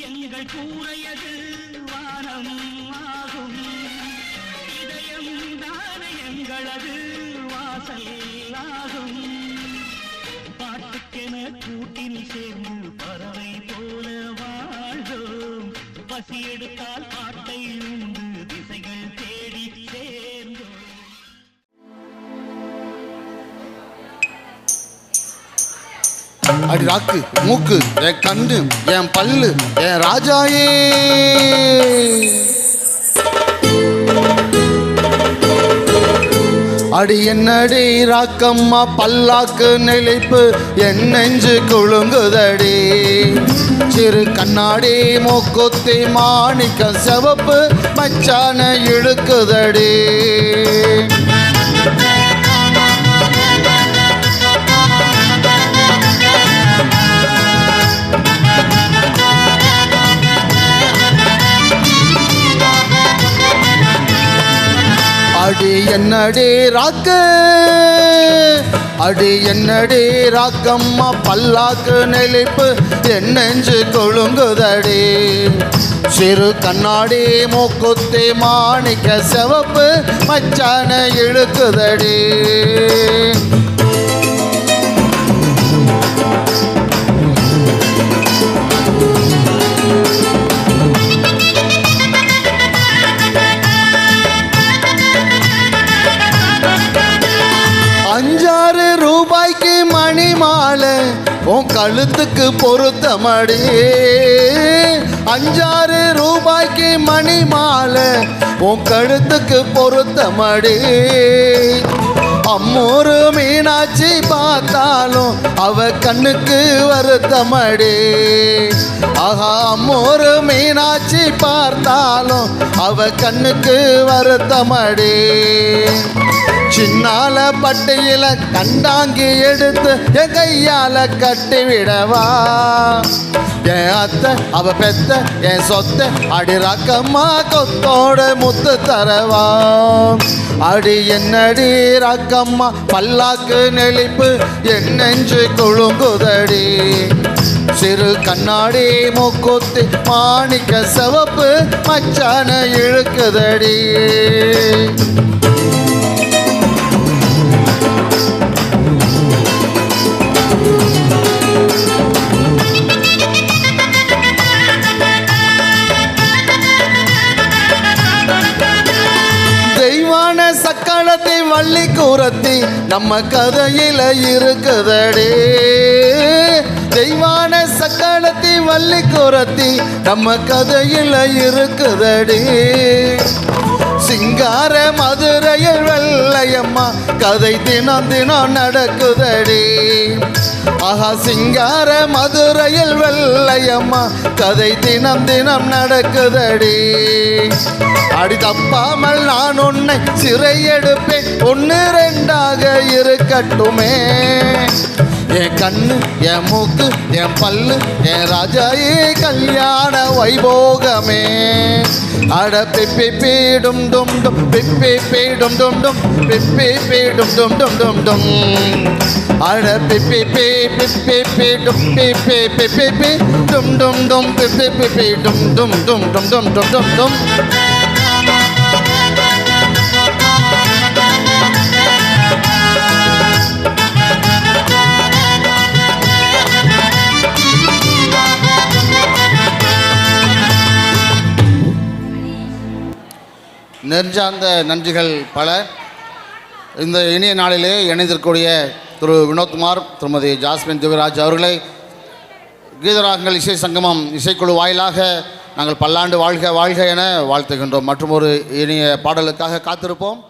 எங்கள் கூறையது வானம் ஆகும் இதயம் தான எங்களது வாசல் ஆகும் பாட்டுக்கென கூட்டில் சேர்ந்து பறவை போல வாழ்ந்தோம். பசி எடுத்தால் பாட்டை அடி ராக்கு மூக்கு என் கண்ணு என் பல்லு என் ராஜாயே. அடி என்னடி ராக்கம்மா பல்லாக்கு நிலைப்பு என் நெஞ்சு குழுங்குதடி சிறு கண்ணாடி மூக்குத்தி மாணிக்க செவப்பு மச்சான இழுக்குதடி. என்னடி ராக்கு? அடி என்னடி ராக்கம்மா பல்லாக்கு நெளிப்பு என் நெஞ்சு கொழுங்குதடி. சிறு கண்ணாடி மூக்குத்தி மாணிக்க செவப்பு மச்சான இழுக்குதடி. உன் கழுத்துக்கு பொருத்தமடி. அஞ்சாறு ரூபாய்க்கு மணி மாலை உன் கழுத்துக்கு பொருத்தமடி. அம்மூரு மீனாட்சி பார்த்தாலும் அவ கண்ணுக்கு வருத்தமடி. ஆஹா அம்மூரு மீனாட்சி பார்த்தாலும் அவ கண்ணுக்கு வருத்தமடி. சின்னால பட்டியில கண்டாங்கி எடுத்து என் கையால கட்டிவிடவா என் அத்தை அவ பெத்த என் சொத்த அடி ரக்கம்மா கொத்தோட முத்து தரவா. அடி என்னடி ரக்கம்மா பல்லாக்கு நெளிப்பு என் நெஞ்சு குழுங்குதடி. சிறு கண்ணாடி மூக்குத்தி மாணிக்க சிவப்பு மச்சான இழுக்குதடி. வள்ளி கூறத்தி நம்ம கதையில இருக்குதடே. தெய்வான சக்களத்தை வள்ளி கூறத்தி நம்ம கதையில இருக்குதடே. சிங்கார மதுரையில் வெள்ளையம்மா கதை தினம் தினம் நடக்குதடி. ஆஹா சிங்கார மதுரையில் வெள்ளையம்மா கதை தினம் தினம் நடக்குதடி. அடி தப்பாமல் நான் உன்னை சிறை எடுப்பேன். ஒன்று ரெண்டாக இருக்கட்டுமே. என் கண்ணு என் மூக்கு என் பல்லு என் ராஜாயே கல்யாண வைபோகமே. அட பிப்பி பீடும் டும் டும் பிப்பி பீடும் டும் டும் பிப்பி பீடும் டும் டும் டும் டும் அட பிப்பி பீ பிப்பி பீடும் பிப்பி பிப்பி பீ டும் டும் டும் பிப்பி பிப்பி டும் டும் டும் டும் டும் டும் டும் டும் நெஞ்சார்ந்த நன்றிகள் பல இந்த இனிய நாளிலே இணைந்திருக்கக்கூடிய திரு வினோத்குமார் திருமதி ஜாஸ்மின் திவராஜ் அவர்களை கீதராகங்கள் இசை சங்கமம் இசைக்குழு வாயிலாக நாங்கள் பல்லாண்டு வாழ்க வாழ்க என வாழ்த்துகின்றோம். மற்றும் ஒரு இனிய பாடலுக்காக காத்திருப்போம்.